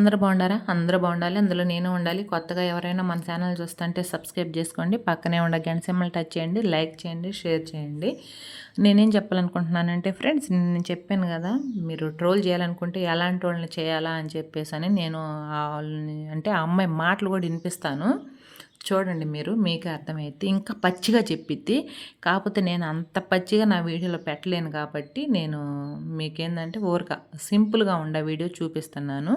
అందరూ బాగుండారా? అందరూ బాగుండాలి. అందులో నేను ఉండాలి. కొత్తగా ఎవరైనా మన ఛానల్ చూస్తుంటే సబ్స్క్రైబ్ చేసుకోండి. పక్కనే ఉండ గంట సింబల్ టచ్ చేయండి. లైక్ చేయండి. షేర్ చేయండి. నేనేం చెప్పాలనుకుంటున్నానంటే ఫ్రెండ్స్ నేను చెప్పాను కదా మీరు ట్రోల్ చేయాలనుకుంటే ఎలాంటి వాళ్ళని చేయాలా అని చెప్పేసి అని నేను వాళ్ళని అంటే ఆ అమ్మాయి మాటలు కూడా వినిపిస్తాను. చూడండి మీరు మీకే అర్థమైతే ఇంకా పచ్చిగా చెప్పిద్ది. కాకపోతే నేను అంత పచ్చిగా నా వీడియోలో పెట్టలేను కాబట్టి నేను మీకేందంటే ఊరక సింపుల్గా ఉండే వీడియో చూపిస్తున్నాను.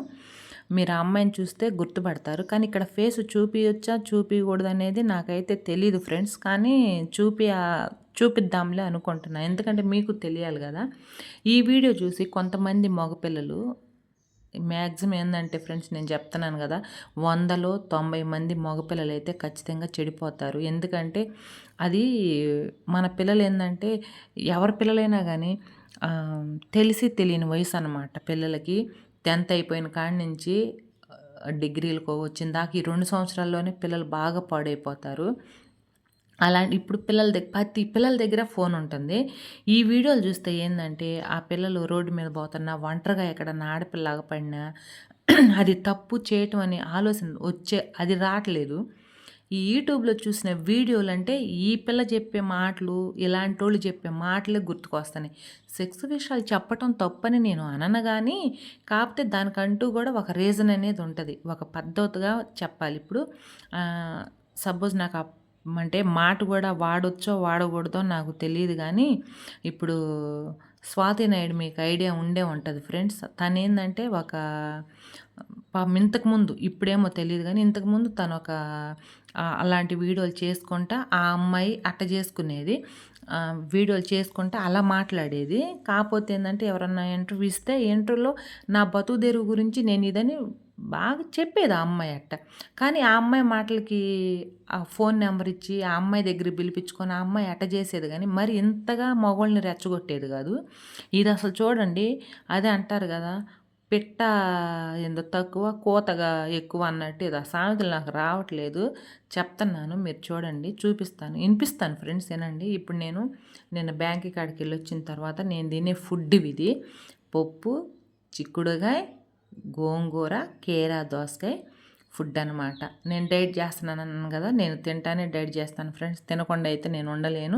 మీరు ఆ అమ్మాయిని చూస్తే గుర్తుపడతారు. కానీ ఇక్కడ ఫేస్ చూపించచ్చా చూపించకూడదు అనేది నాకైతే తెలియదు ఫ్రెండ్స్. కానీ చూపి చూపిద్దాంలే అనుకుంటున్నాను ఎందుకంటే మీకు తెలియాలి కదా. ఈ వీడియో చూసి కొంతమంది మగపిల్లలు మ్యాక్సిమం ఏంటంటే ఫ్రెండ్స్ నేను చెప్తున్నాను కదా వందలో తొంభై మంది మగపిల్లలు అయితే ఖచ్చితంగా చెడిపోతారు. ఎందుకంటే అది మన పిల్లలు ఏంటంటే ఎవరి పిల్లలైనా కానీ తెలిసి తెలియని వయసు అనమాట పిల్లలకి. టెన్త్ అయిపోయిన కాడి నుంచి డిగ్రీలకు వచ్చిన దాకా ఈ రెండు సంవత్సరాల్లోనే పిల్లలు బాగా పాడైపోతారు. అలా ఇప్పుడు పిల్లల దగ్గర ప్రతి పిల్లల దగ్గర ఫోన్ ఉంటుంది. ఈ వీడియోలు చూస్తే ఏంటంటే ఆ పిల్లలు రోడ్డు మీద పోతున్నా ఒంటరిగా ఎక్కడన్నా ఆడపిల్లగా పడినా అది తప్పు చేయటం అనే ఆలోచన వచ్చే అది రావట్లేదు. ఈ యూట్యూబ్లో చూసిన వీడియోలు అంటే ఈ పిల్ల చెప్పే మాటలు ఇలాంటి వాళ్ళు చెప్పే మాటలే గుర్తుకొస్తాయి సెక్స్ విషయాలు చెప్పటం తప్పని నేను అనను కానీ కాకపోతే దానికంటూ కూడా ఒక రీజన్ అనేది ఉంటుంది. ఒక పద్ధతిగా చెప్పాలి. ఇప్పుడు సపోజ్ నాకు అంటే మాట కూడా వాడొచ్చో వాడకూడదో నాకు తెలియదు కానీ ఇప్పుడు స్వాతి నాయుడు మీకు ఐడియా ఉండే ఉంటుంది ఫ్రెండ్స్. తను ఏంటంటే ఒక ఇంతకుముందు ఇప్పుడేమో తెలియదు కానీ ఇంతకుముందు తను ఒక అలాంటి వీడియోలు చేసుకుంటా ఆ అమ్మాయి అట్ట చేసుకునేది. వీడియోలు చేసుకుంటా అలా మాట్లాడేది. కాకపోతే ఏంటంటే ఎవరన్నా ఇంటర్వ్యూ ఇస్తే ఇంటర్వ్యూలో నా బతుకుదెరువు గురించి నేను ఇదని బాగా చెప్పేది ఆ అమ్మాయి అట్ట. కానీ ఆ అమ్మాయి మాటలకి ఆ ఫోన్ నెంబర్ ఇచ్చి ఆ అమ్మాయి దగ్గర పిలిపించుకొని ఆ అమ్మాయి అట్ట చేసేది కానీ మరి ఇంతగా మగవాళ్ళని రెచ్చగొట్టేది కాదు. ఇది అసలు చూడండి అదే అంటారు కదా పిట్ట ఎంతో తక్కువ కోతగా ఎక్కువ అన్నట్టు ఇది ఆ సామెతలు నాకు రావట్లేదు. చెప్తున్నాను మీరు చూడండి చూపిస్తాను. వినిపిస్తాను ఫ్రెండ్స్ ఏనండి ఇప్పుడు నేను నేను బ్యాంక్ కాడికి వెళ్ళి వచ్చిన తర్వాత నేను తినే ఫుడ్ ఇది. పప్పు చిక్కుడుగాయ గోంగూర కేరా దోసకాయ ఫుడ్ అనమాట నేను డైట్ చేస్తున్నాను కదా నేను తింటానే డైట్ చేస్తాను ఫ్రెండ్స్. తినకుండా అయితే నేను ఉండలేను.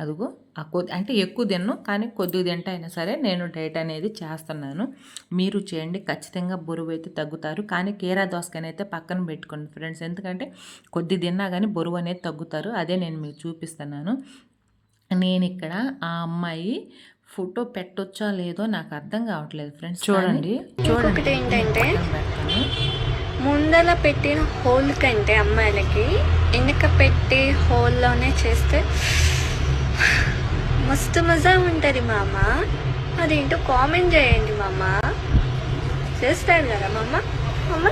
అదిగో ఆ కొద్ది అంటే ఎక్కువ తిన్ను కానీ కొద్దిగా తింటా అయినా సరే నేను డైట్ అనేది చేస్తున్నాను. మీరు చేయండి ఖచ్చితంగా బరువు అయితే తగ్గుతారు. కానీ కేరా దోసకాయనైతే పక్కన పెట్టుకోండి ఫ్రెండ్స్. ఎందుకంటే కొద్ది తిన్నా కానీ బరువు అనేది తగ్గుతారు. అదే నేను మీకు చూపిస్తున్నాను. నేను ఇక్కడ ఆ అమ్మాయి ఫోటో పెట్టొచ్చా లేదో నాకు అర్థం కావట్లేదు ఫ్రెండ్స్. చూడండి. చూడండి. ఏంటంటే ముందర పెట్టిన హోల్ కంటే అమ్మాయిలకి వెనక పెట్టి హోల్లోనే చేస్తే మస్తు మజా ఉంటుంది మామ. అదేంటో కామెంట్ చేయండి మామ. చేస్తాడు కదా మామ? మామ?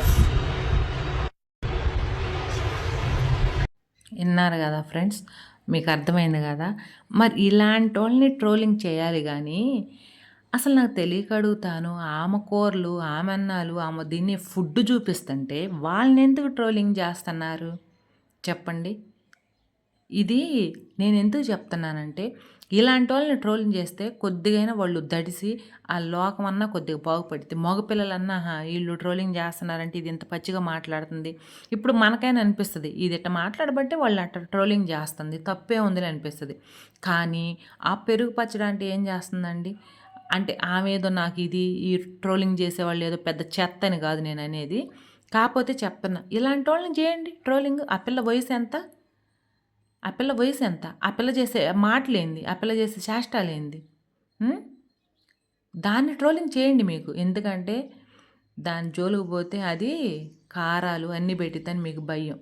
విన్నారు కదా ఫ్రెండ్స్? మీకు అర్థమైంది కదా? మరి ఇలాంటి వాళ్ళని ట్రోలింగ్ చేయాలి కానీ అసలు నాకు తెలియక అడుగుతాను ఆమె కూరలు ఆమె అన్నాలు ఆమె దీన్ని ఫుడ్ చూపిస్తుంటే వాళ్ళని ఎందుకు ట్రోలింగ్ చేస్తున్నారు? చెప్పండి. ఇది నేను ఎందుకు చెప్తున్నానంటే ఇలాంటి వాళ్ళని ట్రోలింగ్ చేస్తే కొద్దిగైనా వాళ్ళు దడిసి ఆ లోకం అన్నా కొద్దిగా బాగుపడుతుంది మగపిల్లలన్నా వీళ్ళు ట్రోలింగ్ చేస్తున్నారంటే ఇది ఇంత పచ్చిగా మాట్లాడుతుంది. ఇప్పుడు మనకైనా అనిపిస్తుంది ఇది ఇట్లా మాట్లాడబట్టే వాళ్ళు అట్లా ట్రోలింగ్ చేస్తుంది. తప్పే ఉందని అనిపిస్తుంది. కానీ ఆ పెరుగు పచ్చడి అంటే ఏం చేస్తుందండి? అంటే ఆమె ఏదో నాకు ఇది ఈ ట్రోలింగ్ చేసేవాళ్ళు ఏదో పెద్ద చెత్త అని కాదు నేను అనేది. కాకపోతే చెప్తున్నా ఇలాంటి వాళ్ళని చేయండి ట్రోలింగ్. ఆ పిల్ల వయసు ఎంత? ఆ పిల్ల వయసు ఎంత? ఆ పిల్ల చేసే మాటలేంది? ఆ పిల్ల చేసే చేష్టాలేంది? దాన్ని ట్రోలింగ్ చేయండి మీకు. ఎందుకంటే దాని జోలుకు పోతే అది కారాలు అన్నీ పెట్టిద్దని మీకు భయం.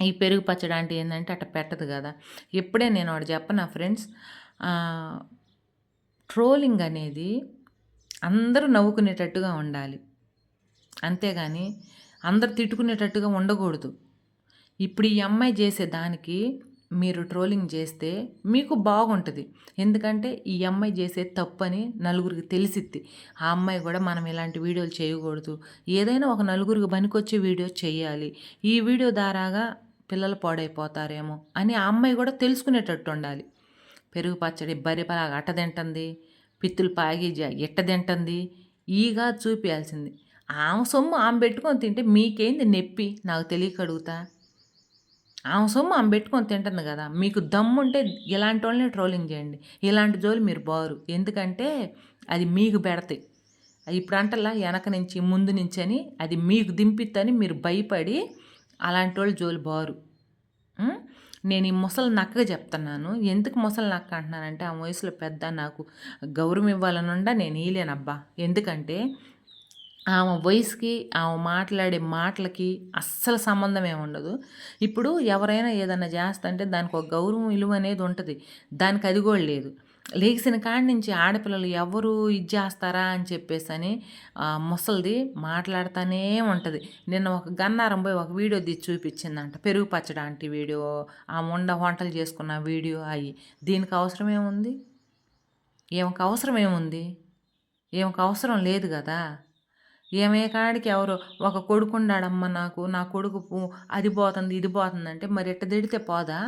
ఈ పెరుగు పచ్చడి అంటే ఏంటంటే అట్ట పెట్టదు కదా. ఎప్పుడే నేను వాడు చెప్పనా ఫ్రెండ్స్? ట్రోలింగ్ అనేది అందరూ నవ్వుకునేటట్టుగా ఉండాలి. అంతేగాని అందరు తిట్టుకునేటట్టుగా ఉండకూడదు. ఇప్పుడు ఈ అమ్మాయి చేసే దానికి మీరు ట్రోలింగ్ చేస్తే మీకు బాగుంటుంది. ఎందుకంటే ఈ అమ్మాయి చేసే తప్పని నలుగురికి తెలిసిద్ది. ఆ అమ్మాయి కూడా మనం ఇలాంటి వీడియోలు చేయకూడదు. ఏదైనా ఒక నలుగురికి పనికొచ్చే వీడియో చేయాలి. ఈ వీడియో ద్వారాగా పిల్లలు పాడైపోతారేమో అని ఆ అమ్మాయి కూడా తెలుసుకునేటట్టు ఉండాలి. పెరుగు పచ్చడి బరిపలాగా అట్ట తింటుంది పిత్తులు పాగి ఎట్ట తింటుంది ఈగా చూపించాల్సింది ఆమె సొమ్ము ఆమె పెట్టుకొని తింటే మీకేంది నొప్పి? నాకు తెలియక అడుగుతా. ఆమె సొమ్ము ఆమె పెట్టుకొని తింటుంది కదా మీకు దమ్ముంటే ఇలాంటి వాళ్ళని ట్రోలింగ్ చేయండి. ఇలాంటి జోలు మీరు బారు. ఎందుకంటే అది మీకు పెడతాయి. ఇప్పుడు అంటలా వెనక నుంచి ముందు నుంచి అని అది మీకు దింపిద్దని మీరు భయపడి అలాంటి వాళ్ళు జోలు బారు. నేను ఈ ముసలి నక్కగా చెప్తున్నాను. ఎందుకు ముసలి నక్క అంటున్నానంటే ఆ వయసులో పెద్ద నాకు గౌరవం ఇవ్వాలనుండా నేను ఇయలేనబ్బా ఎందుకంటే ఆమె వయసుకి ఆమె మాట్లాడే మాటలకి అస్సలు సంబంధం ఏముండదు ఉండదు. ఇప్పుడు ఎవరైనా ఏదైనా చేస్తంటే దానికి ఒక గౌరవం విలువ అనేది ఉంటుంది. దానికి అది కూడా లేదు. లేచిన కాడి నుంచి ఆడపిల్లలు ఎవరు ఇది చేస్తారా అని చెప్పేసి అని ముసలిది మాట్లాడుతూనే ఉంటుంది. నిన్న ఒక గన్నారం పోయి ఒక వీడియో తీసి చూపించిందంట. పెరుగు పచ్చడాంటి వీడియో ఆ ఉండ వంటలు చేసుకున్న వీడియో అవి దీనికి అవసరం ఏముంది? ఏమకు అవసరం ఏముంది? ఏమకు అవసరం లేదు కదా? ఏమే కాడికి ఎవరు? ఒక కొడుకున్నాడమ్మ నాకు నా కొడుకు అది పోతుంది ఇది పోతుంది అంటే మరి ఎట్ట తిడితే పోదా?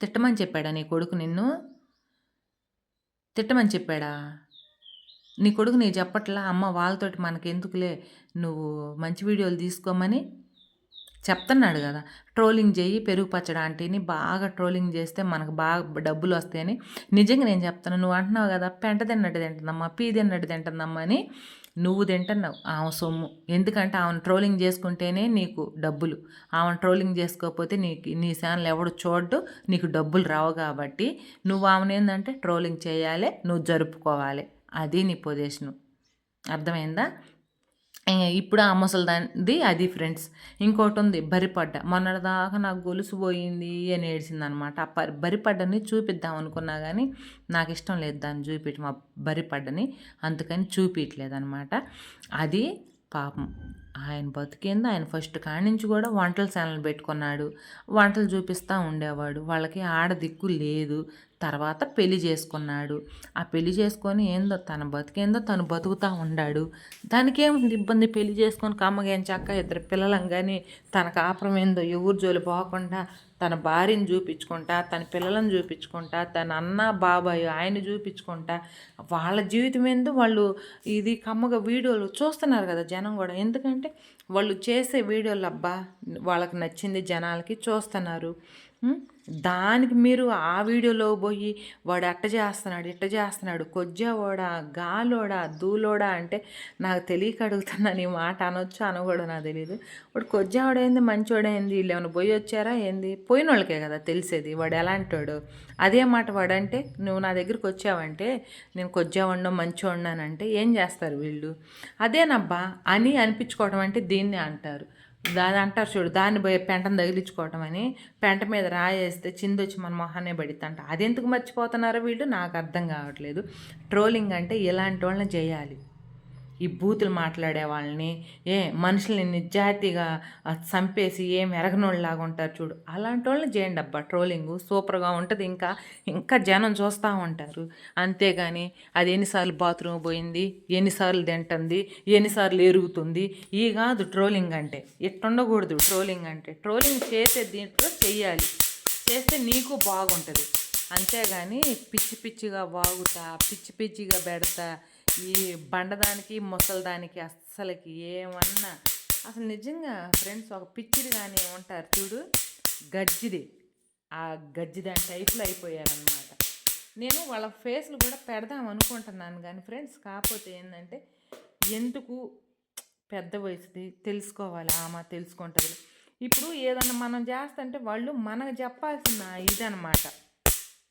తిట్టమని చెప్పాడా నీ కొడుకు నిన్ను? తిట్టమని చెప్పాడా? నీ కొడుకు నీ చెప్పట్లా అమ్మ వాళ్ళతోటి మనకెందుకులే నువ్వు మంచి వీడియోలు తీసుకోమని చెప్తున్నాడు కదా. ట్రోలింగ్ చేయి పెరుగు పచ్చడి ఆంటీని బాగా ట్రోలింగ్ చేస్తే మనకు బాగా డబ్బులు వస్తాయని నిజంగా నేను చెప్తాను నువ్వు అంటున్నావు కదా పెంట తిన్నట్టు తింటుందమ్మా పీ తిన్నట్టు తింటుందమ్మా అని నువ్వు తింటున్నావు ఆమె సొమ్ము. ఎందుకంటే ఆమెను ట్రోలింగ్ చేసుకుంటేనే నీకు డబ్బులు. ఆమెను ట్రోలింగ్ చేసుకోకపోతే నీకు నీ ఛానల్ ఎవడు చూడ్డు నీకు డబ్బులు రావు కాబట్టి నువ్వు ఆమెను ఏంటంటే ట్రోలింగ్ చేయాలి నువ్వు జరుపుకోవాలి. అది నీ పొజిషను అర్థమైందా? ఇప్పుడు ఆ ముసలిదానిది అది ఫ్రెండ్స్ ఇంకోటి ఉంది బరిపడ్డ. మొన్నటిదాకా నాకు గొలుసు పోయింది అని ఏడ్చింది అనమాట ఆ పరి బరిపడ్డని చూపిద్దాం అనుకున్నా కానీ నాకు ఇష్టం లేదు దాన్ని చూపించడం ఆ బరిపడ్డని. అందుకని చూపించలేదు అనమాట అది పాపం. ఆయన బతికింది ఆయన ఫస్ట్ కాడి నుంచి కూడా వంటల ఛానల్ పెట్టుకున్నాడు. వంటలు చూపిస్తూ ఉండేవాడు. వాళ్ళకి ఆడ దిక్కు లేదు. తర్వాత పెళ్ళి చేసుకున్నాడు. ఆ పెళ్ళి చేసుకొని ఏందో తన బతికేందో తను బతుకుతూ ఉన్నాడు దానికేముంది ఇబ్బంది? పెళ్ళి చేసుకొని కమ్మగేం చక్క ఇద్దరు పిల్లలం కానీ తన కాపురం ఏందో ఎవరు జోలి పోకుండా తన భార్యని చూపించుకుంటా తన పిల్లలను చూపించుకుంటా తన అన్న బాబాయ్ ఆయన చూపించుకుంటా వాళ్ళ జీవితం ఏందో వాళ్ళు ఇది కమ్మగా వీడియోలు చూస్తున్నారు కదా జనం కూడా. ఎందుకంటే వాళ్ళు చేసే వీడియోలు అబ్బా వాళ్ళకి నచ్చింది జనాలకి చూస్తున్నారు. దానికి మీరు ఆ వీడియోలో పోయి వాడు అట్ట చేస్తున్నాడు ఇట్ట చేస్తున్నాడు కొజ్జావోడా గాలోడా దూలోడా అంటే నాకు తెలియక అడుగుతున్నాను ఈ మాట అనొచ్చు అనకూడదు నాకు తెలియదు వాడు కొజ్జావాడేంది మంచోడేంది వీళ్ళు ఏమైనా పోయి వచ్చారా ఏంది? పోయిన వాళ్ళకే కదా తెలిసేది వాడు ఎలాంటోడు? అదే మాట వాడంటే నువ్వు నా దగ్గరికి వచ్చావంటే నేను కొజ్జావండో మంచోడినానంటే ఏం చేస్తారు వీళ్ళు? అదేనబ్బా అని అనిపించుకోవడం అంటే దీన్నే అంటారు. దాని అంటారు చూడు దాన్ని పోయి పెంటను తగిలించుకోవటం అని పెంట మీద రాయేస్తే చిందొచ్చి మన మొహానే పడిద్దంట. అది ఎందుకు మర్చిపోతున్నారో వీళ్ళు? నాకు అర్థం కావట్లేదు. ట్రోలింగ్ అంటే ఇలాంటి వాళ్ళని చేయాలి ఈ బూతులు మాట్లాడే వాళ్ళని ఏ మనుషుల్ని నిజాయితీగా చంపేసి ఏం ఎరగనోళ్ళలాగా ఉంటారు చూడు. అలాంటి వాళ్ళని చేయండి అబ్బా. ట్రోలింగ్ సూపర్గా ఉంటుంది. ఇంకా ఇంకా జనం చూస్తూ ఉంటారు. అంతేగాని అది ఎన్నిసార్లు బాత్రూమ్ పోయింది ఎన్నిసార్లు తింటుంది ఎన్నిసార్లు ఎరుగుతుంది. ఈ కాదు ట్రోలింగ్ అంటే. ఇట్టుండకూడదు ట్రోలింగ్ అంటే. ట్రోలింగ్ చేసే దీంట్లో చెయ్యాలి. చేస్తే నీకు బాగుంటుంది. అంతేగాని పిచ్చి పిచ్చిగా వాగుతా పిచ్చి పిచ్చిగా పెడతా ఈ బండదానికి ముసలిదానికి అస్సలకి ఏమన్నా. అసలు నిజంగా ఫ్రెండ్స్ ఒక పిచ్చిది కానీ ఉంటారు చూడు. గజ్జిది. ఆ గజ్జిదాని టైప్లో అయిపోయారనమాట నేను వాళ్ళ ఫేస్లు కూడా పెడదాం అనుకుంటున్నాను కానీ ఫ్రెండ్స్ కాకపోతే ఏంటంటే ఎందుకు పెద్ద వయసుది తెలుసుకోవాలి. ఆమె తెలుసుకుంటుంది. ఇప్పుడు ఏదన్నా మనం చేస్తుంటే వాళ్ళు మనకు చెప్పాల్సిన ఇదనమాట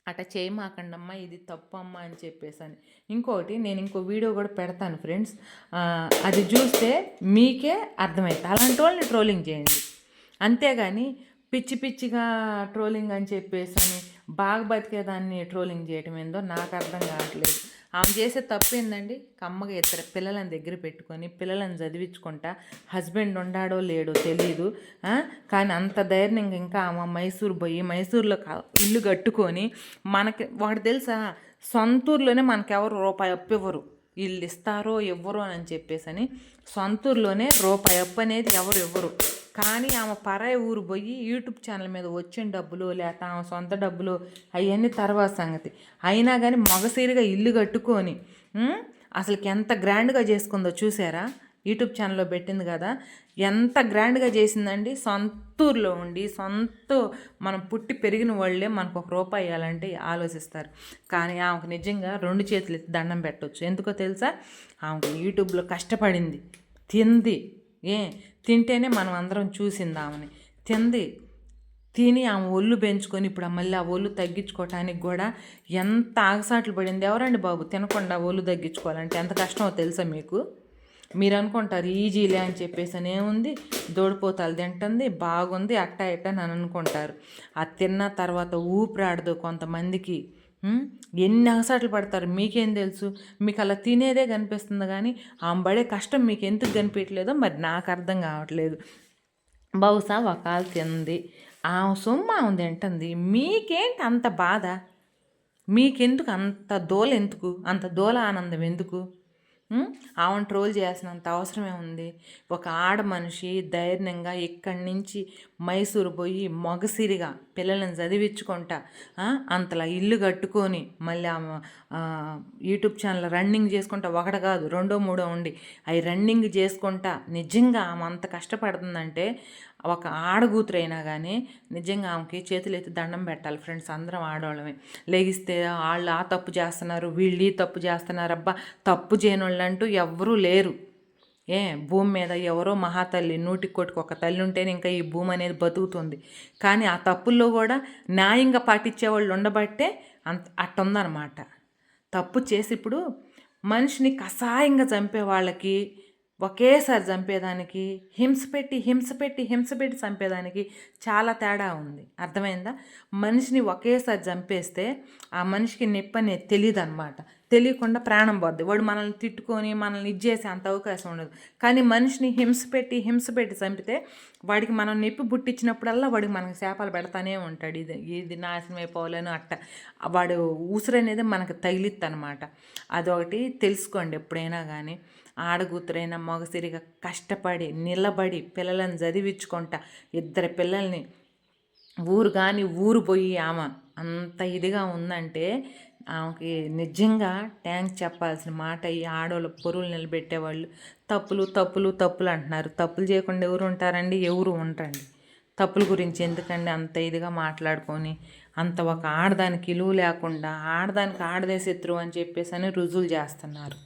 అట చేయమాకండమ్మా ఇది తప్పమ్మా అని చెప్పేసి అని ఇంకోటి నేను ఇంకో వీడియో కూడా పెడతాను ఫ్రెండ్స్. అది చూస్తే మీకే అర్థమవుతుంది అలాంటి వాళ్ళని ట్రోలింగ్ చేయండి. అంతేగాని పిచ్చి పిచ్చిగా ట్రోలింగ్ అని చెప్పేసి అని బాగా బతికేదాన్ని ట్రోలింగ్ చేయటం ఏందో నాకు అర్థం కావట్లేదు. ఆమె చేసే తప్పు ఏందండి? కమ్మగా ఇద్దరు పిల్లలని దగ్గర పెట్టుకొని పిల్లలను చదివించుకుంటా హస్బెండ్ ఉండాడో లేడో తెలియదు కానీ అంత ధైర్యంగా ఇంకా ఆమె మైసూర్ పోయి మైసూర్లో ఇల్లు కట్టుకొని మనకి వాడు తెలుసా? సొంతూరులోనే మనకెవరు రూపాయి అప్పు ఇవ్వరు. వీళ్ళు ఇస్తారో ఇవ్వరో అని చెప్పేసి అని సొంతూరులోనే రూపాయి అప్పు అనేది ఎవరు ఇవ్వరు. కానీ ఆమె పరాయి ఊరు పోయి యూట్యూబ్ ఛానల్ మీద వచ్చిన డబ్బులు లేక ఆమె సొంత డబ్బులు అవన్నీ తర్వాత సంగతి. అయినా కానీ మగసీరిగా ఇల్లు కట్టుకొని అసలుకి ఎంత గ్రాండ్గా చేసుకుందో చూసారా? యూట్యూబ్ ఛానల్లో పెట్టింది కదా. ఎంత గ్రాండ్గా చేసిందండి? సొంత ఊర్లో ఉండి సొంత మనం పుట్టి పెరిగిన వాళ్ళే మనకు ఒక రూపాయి ఇవ్వాలంటే ఆలోచిస్తారు. కానీ ఆమెకు నిజంగా రెండు చేతులు ఎత్తి దండం పెట్టవచ్చు ఎందుకో తెలుసా? ఆమెకు యూట్యూబ్లో కష్టపడింది తింది. ఏ తింటేనే మనం అందరం చూసిందామని. తింది. తిని ఆమె ఒళ్ళు పెంచుకొని ఇప్పుడు మళ్ళీ ఆ ఒళ్ళు తగ్గించుకోవటానికి కూడా ఎంత ఆగసాట్లు పడింది. ఎవరండి బాబు? తినకుండా ఒళ్ళు తగ్గించుకోవాలంటే ఎంత కష్టమో తెలుసా మీకు? మీరు అనుకుంటారు ఈజీలే అని చెప్పేసి అని ఏముంది? దోడిపోతాలు తింటుంది బాగుంది అట్టా ఇట్ట అని అనుకుంటారు. ఆ తిన్న తర్వాత ఊపిరాడదు కొంతమందికి. ఎన్ని అగసాట్లు పడతారు? మీకేం తెలుసు? మీకు అలా తినేదే కనిపిస్తుంది కానీ ఆమె పడే కష్టం మీకు ఎందుకు కనిపించలేదో మరి నాకు అర్థం కావట్లేదు. బహుశా ఒకళ్ళు తింది. ఆ సొమ్ము ఆమె తింటుంది. మీకేంటి అంత బాధ? మీకెందుకు అంత దోల ఎందుకు అంత దోల ఆనందం ఎందుకు? ఆమెను ట్రోల్ చేయాల్సినంత అవసరమే ఉంది. ఒక ఆడ మనిషి ధైర్యంగా ఇక్కడి నుంచి మైసూరు పోయి మొగసిరిగా పిల్లల్ని చదివించుకుంటా అంతలా ఇల్లు కట్టుకొని మళ్ళీ ఆమె యూట్యూబ్ ఛానల్ రన్నింగ్ చేసుకుంటా ఒకటి కాదు రెండో మూడో ఉండి. అవి రన్నింగ్ చేసుకుంటా నిజంగా ఆమె అంత కష్టపడుతుందంటే ఒక ఆడగూతురైనా కానీ నిజంగా ఆమెకి చేతులు దండం పెట్టాలి ఫ్రెండ్స్ అందరం ఆడవాళ్ళమే. లేగిస్తే వాళ్ళు ఆ తప్పు చేస్తున్నారు వీళ్ళు ఈ తప్పు చేస్తున్నారు అబ్బా తప్పు చేయని వాళ్ళు అంటూ ఎవ్వరూ లేరు. ఏ భూమి మీద ఎవరో మహాతల్లి నూటికి కోటికి ఒక తల్లి ఉంటేనే ఇంకా ఈ భూమి అనేది బతుకుతుంది. కానీ ఆ తప్పుల్లో కూడా న్యాయంగా పాటించే వాళ్ళు ఉండబట్టే అంత అట్టుందనమాట. తప్పు చేసి ఇప్పుడు మనిషిని కషాయంగా చంపే వాళ్ళకి ఒకేసారి చంపేదానికి హింస పెట్టి హింస పెట్టి హింస పెట్టి చంపేదానికి చాలా తేడా ఉంది. అర్థమైందా? మనిషిని ఒకేసారి చంపేస్తే ఆ మనిషికి నొప్పి తెలియదు అనమాట తెలియకుండా ప్రాణం పోద్ది. వాడు మనల్ని తిట్టుకొని మనల్ని ఇచ్చేసే అంత అవకాశం ఉండదు. కానీ మనిషిని హింస పెట్టి హింస పెట్టి చంపితే వాడికి మనం నొప్పి బుట్టించినప్పుడల్లా వాడికి మనకు శాపాలు పెడతానే ఉంటాడు. ఇది ఇది నాశనం అయిపోవాలని అట్ట. వాడు ఊసురు అనేది మనకు తగిలిద్ది అనమాట అదొకటి తెలుసుకోండి ఎప్పుడైనా కానీ ఆడగూతురైన మగసిరిగా కష్టపడి నిలబడి పిల్లలను చదివించుకుంటా ఇద్దరు పిల్లల్ని ఊరు కానీ ఊరు పోయి ఆమె అంత ఇదిగా ఉందంటే ఆమెకి నిజంగా ట్యాంక్ చెప్పాల్సిన మాట ఈ ఆడవాళ్ళు పొరులు నిలబెట్టేవాళ్ళు. తప్పులు తప్పులు తప్పులు అంటున్నారు. తప్పులు చేయకుండా ఎవరు ఉంటారండి? ఎవరు ఉండరండి. తప్పుల గురించి ఎందుకండి అంత ఇదిగా మాట్లాడుకొని అంత ఒక ఆడదానికి ఇలువ లేకుండా ఆడదానికి ఆడదే శత్రువు అని చెప్పేసి అని రుజువులు చేస్తున్నారు.